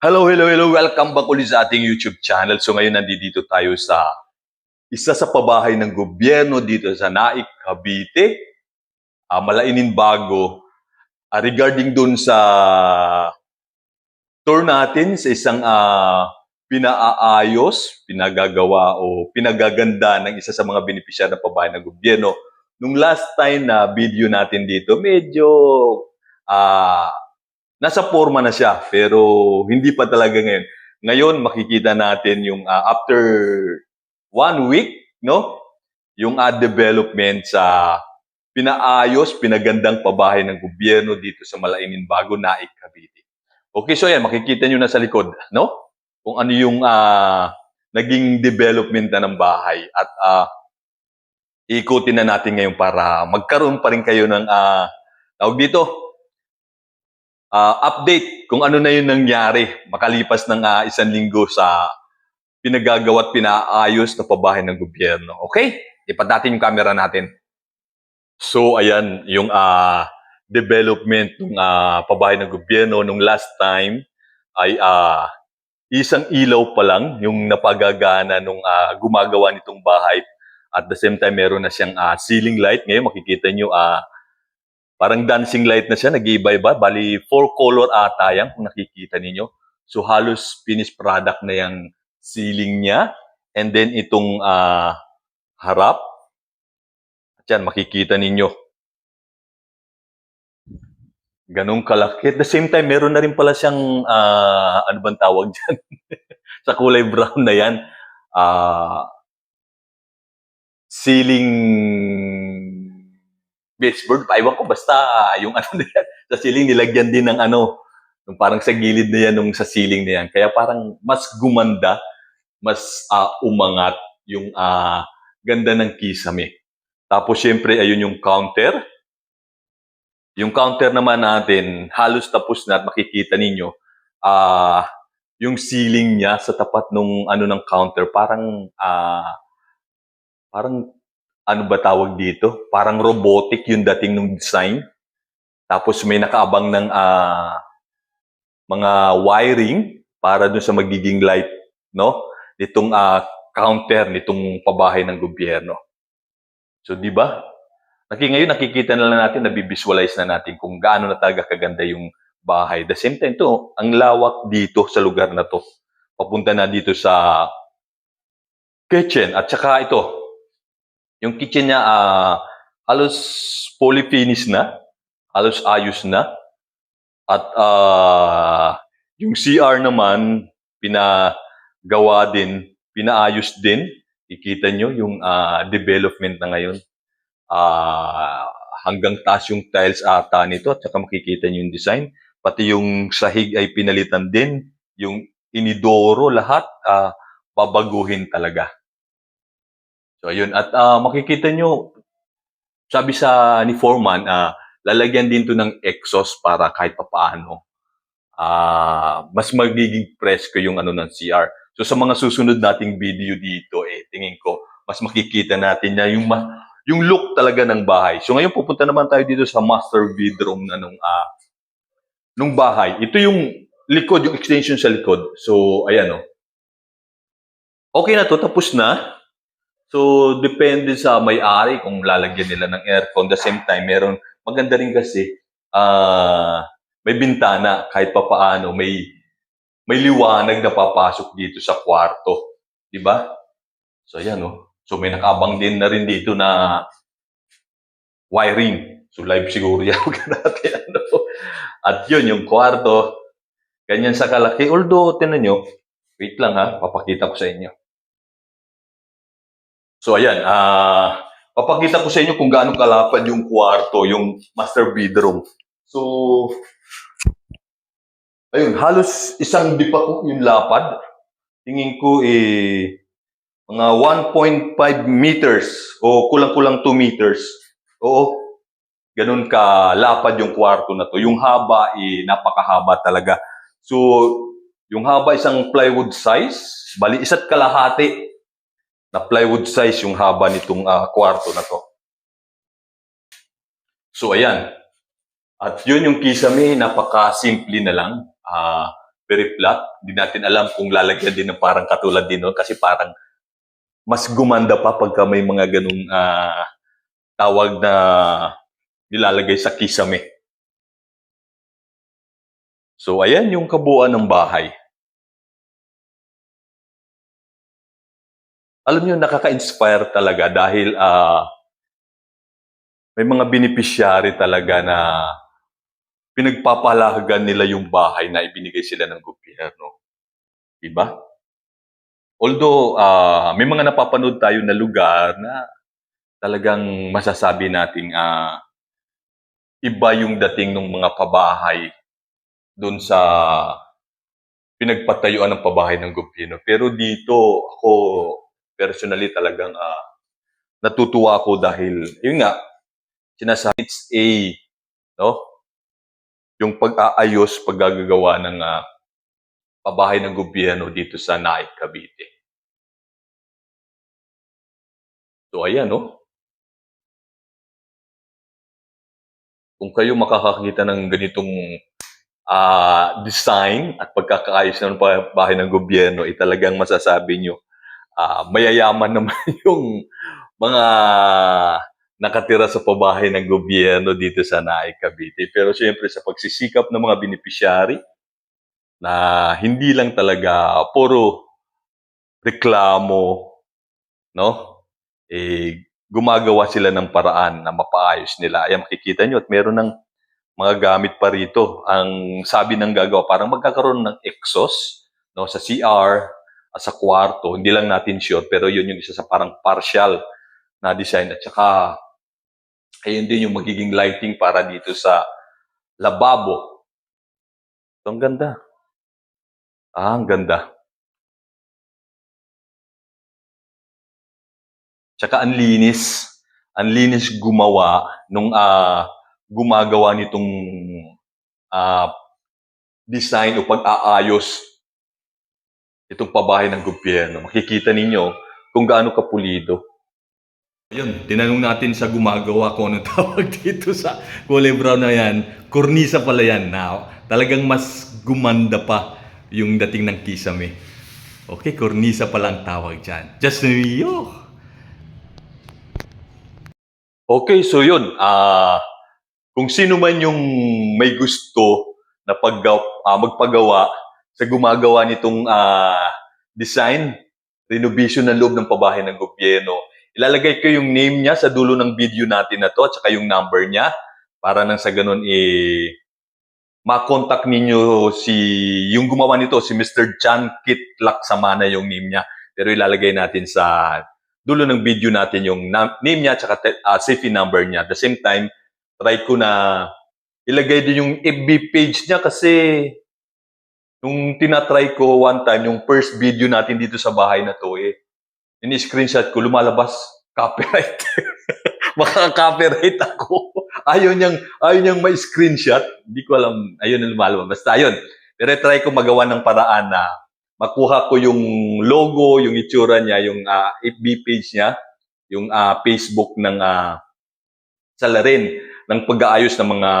Hello, hello, hello. Welcome back ulit sa ating YouTube channel. So ngayon nandito tayo sa isa sa pabahay ng gobyerno dito sa Naik, Cavite. Ah, Malainin Bago. Ah, regarding dun sa tour natin sa isang ah, pinaaayos, pinagagawa o pinagaganda ng isa sa mga benepisyar ng pabahay ng gobyerno. Nung last time na video natin dito, medyo ah nasa forma na siya, pero hindi pa talaga ngayon. Ngayon, makikita natin yung ah, after one week, no? Yung ah, development sa pinaayos, pinagandang pabahay ng gobyerno dito sa Malainin Bago, Naik, Cavite. Okay, so yan, makikita nyo na sa likod, no? Kung ano yung ah, naging development na ng bahay. At ah, ikutin na natin ngayon para magkaroon pa rin kayo ng ah, tawag dito, ah, update kung ano na yung nangyari makalipas ng ah, isang linggo sa pinagagawa at pinaayos na pabahay ng gobyerno. Okay? Ipat natin yung camera natin. So, ayan, yung ah, development ng ah, pabahay ng gobyerno nung last time ay ah, isang ilaw pa lang yung napagagana nung ah, gumagawa nitong bahay. At the same time, meron na siyang ah, ceiling light. Ngayon, makikita nyo, ah, parang dancing light na siya, nag-iiba-iba. Bali, four color ata yan, kung nakikita ninyo. So, halos finished product na yung ceiling niya. And then, itong ah, harap. At yan, makikita ninyo. Ganong kalaki. At the same time, meron na rin pala siyang, ah, ano bang tawag dyan? Sa kulay brown na yan. Ah, ceiling baseboard pa. Ewan ko, basta yung ano na yan. Sa ceiling, nilagyan din ng ano, yung parang sa gilid na yan, nung sa ceiling na yan. Kaya parang mas gumanda, mas ah, umangat yung ah, ganda ng kisame. Tapos, syempre, ayun yung counter. Yung counter naman natin, halos tapos na at makikita ninyo, ah, yung ceiling niya sa tapat nung ano ng counter, parang, ah, parang, ano ba tawag dito? Parang robotic yung dating ng design. Tapos may nakaabang ng ah, mga wiring para dun sa magiging light, no? Nitong ah, counter, nitong pabahay ng gobyerno. So, di ba? Naki, ngayon nakikita na lang natin, nabivisualize na natin kung gaano na talaga kaganda yung bahay. The same time, to, ang lawak dito sa lugar na to. Papunta na dito sa kitchen. At saka ito, yung kitchen niya, ah, halos fully finished na. Halos ayos na. At ah, yung CR naman, pinagawa din, pinaayos din. Ikita nyo yung ah, development na ngayon. Ah, hanggang taas yung tiles ata nito at saka makikita nyo yung design. Pati yung sahig ay pinalitan din. Yung inidoro, lahat, ah, babaguhin talaga. So, ayun. At ah, makikita nyo, sabi sa ni Foreman, ah, lalagyan din to ng exhaust para kahit papaano, ah, mas magiging presko yung ano ng CR. So, sa mga susunod nating video dito, eh, tingin ko, mas makikita natin na yung, yung look talaga ng bahay. So, ngayon pupunta naman tayo dito sa master bedroom na nung, ah, nung bahay. Ito yung likod, yung extension sa likod. So, ayan o. Okay na to, tapos na. So, depende sa may-ari kung lalagyan nila ng aircon. The same time, meron, maganda rin kasi, ah, may bintana kahit pa paano, may, may liwanag na papasok dito sa kwarto. Di ba? So, ayan o. So, may nakabang din na rin dito na wiring. So, live siguro yan. Huwag natin, ano. At yun, yung kwarto, ganyan sa kalaki. Although, tinan nyo, wait lang ha, papakita ko sa inyo. So, ayan, ah, papakita ko sa inyo kung gaano kalapad yung kwarto, yung master bedroom. So, ayun, halos isang dipa ko yung lapad. Tingin ko, eh, mga 1.5 meters o kulang-kulang 2 meters. Oo, ganun ka lapad yung kwarto na to. Yung haba, eh, napakahaba talaga. So, yung haba isang plywood size, bali isa't kalahati na plywood size yung haba nitong ah, kwarto na to. So, ayan. At yun yung kisame, napaka-simple na lang. Ah, very flat. Hindi natin alam kung lalagyan din ng parang katulad din nun kasi parang mas gumanda pa pagka may mga ganung ah, tawag na nilalagay sa kisame. So, ayan yung kabuuan ng bahay. Alam niyo, nakaka-inspire talaga dahil ah, may mga beneficiary talaga na pinagpapahalagan nila yung bahay na ibinigay sila ng gobyerno. Diba? Although, ah, may mga napapanood tayo na lugar na talagang masasabi nating ah, iba yung dating ng mga pabahay doon sa pinagpatayuan ng pabahay ng gobyerno. Pero dito, ako personally talagang ah, natutuwa ako dahil, yun nga, sinasabi, it's a, no? Yung pag-aayos, paggagawa ng ah, pabahay ng gobyerno dito sa Naik, Cavite. So, ayan, no? Kung kayo makakakita ng ganitong ah, design at pagkakaayos ng bahay ng gobyerno, ay talagang masasabi nyo, ah, mayayaman naman yung mga nakatira sa pabahay ng gobyerno dito sa Naik, Cavite. Pero siyempre sa pagsisikap ng mga beneficiary, na hindi lang talaga puro reklamo, no? Eh, gumagawa sila ng paraan na mapaayos nila. Ayan, makikita nyo at meron ng mga gamit pa rito. Ang sabi ng gagawa, parang magkakaroon ng exhaust no, sa CR, sa kwarto. Hindi lang natin sure, pero yun yung isa sa parang partial na design. At saka, ayun din yung magiging lighting para dito sa lababo. So, ang ganda. Ah, ang ganda. Tsaka ang linis. Ang linis gumawa nung ah, gumagawa nitong ah, design o pag-aayos itong pabahay ng gobyerno. Makikita ninyo kung gaano kapulido. Ayun, tinanong natin sa gumagawa kung anong tawag dito sa kulay brown na yan. Kornisa pala yan. Now, talagang mas gumanda pa yung dating ng kisame. Okay, kornisa pala ang tawag dyan. Just Rio. Okay, so yun. Ah, kung sino man yung may gusto na paggaw, ah, magpagawa sa gumagawa nitong ah, design, renovation ng loob ng pabahay ng gobyerno, ilalagay ko yung name niya sa dulo ng video natin na to at saka yung number niya para nang sa ganun eh ma-contact ninyo si yung gumawa nito si Mr. John Kit Laksamana yung name niya pero ilalagay natin sa dulo ng video natin yung na- name niya at saka ah, safety number niya at the same time try ko na ilagay din yung FB page niya kasi nung tinatry ko one time yung first video natin dito sa bahay na to eh ini-screenshot ko, lumalabas, copyright. Makaka-copyright ako. Ayaw niyang, ayaw niyang may screenshot. Hindi ko alam, ayun ang lumalabas. Basta ayun. Try ko magawa ng paraan na makuha ko yung logo, yung itsura niya, yung ah, FB page niya, yung ah, Facebook ng uh, salarin ng pag-aayos ng mga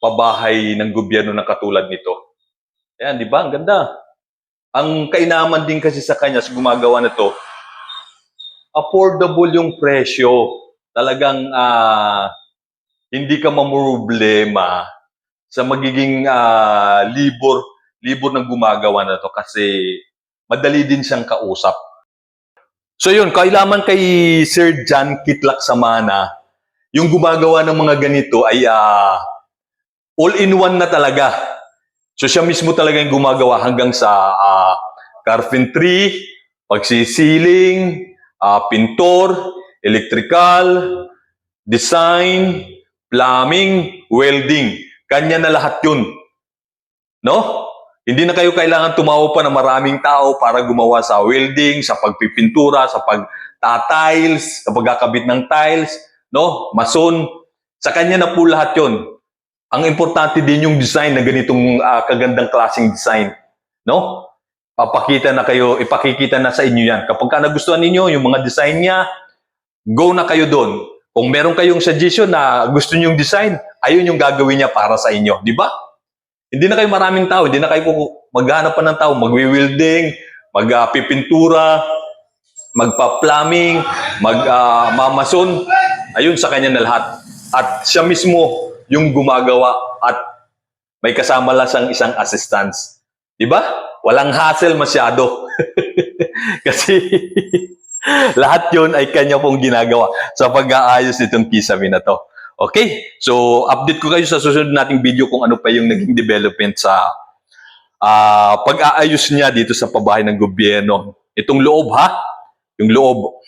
pabahay ng gobyerno na katulad nito. Ayan, di ba? Ang ganda. Ang kainaman din kasi sa kanya sa gumagawa na to, affordable yung presyo. Talagang ah, hindi ka mamroblema sa magiging ah, libor libor ng gumagawa na to kasi madali din siyang kausap. So yun, kailaman kay Sir John Kitlak Samana, yung gumagawa ng mga ganito ay ah, all-in-one na talaga. So siya mismo talaga yung gumagawa hanggang sa ah, carpentry, pagsisiling, ah, pintor, electrical, design, plumbing, welding. Kanya na lahat yun. No? Hindi na kayo kailangan tumawa pa ng maraming tao para gumawa sa welding, sa pagpipintura, sa pagtatiles, sa pagkakabit ng tiles, no? Mason. Sa kanya na po lahat yun. Ang importante din yung design na ganitong ah, kagandang klaseng design. No? Papakita na kayo, ipakikita na sa inyo yan. Kapag ka nagustuhan ninyo yung mga design niya, go na kayo doon. Kung meron kayong suggestion na gusto niyo yung design, ayun yung gagawin niya para sa inyo. Di ba? Hindi na kayo maraming tao, hindi na kayo maghanap pa ng tao, magwi-welding, magpipintura, magpa-plumbing, mag-mamason. Ayun sa kanya na lahat. At siya mismo yung gumagawa at may kasama lang siyang isang assistance. Di ba? Walang hassle masyado. Kasi lahat yun ay kanya pong ginagawa sa pag-aayos nitong kisame na to. Okay? So, update ko kayo sa susunod nating video kung ano pa yung naging development sa ah, pag-aayos niya dito sa pabahay ng gobyerno. Itong loob ha? Yung loob.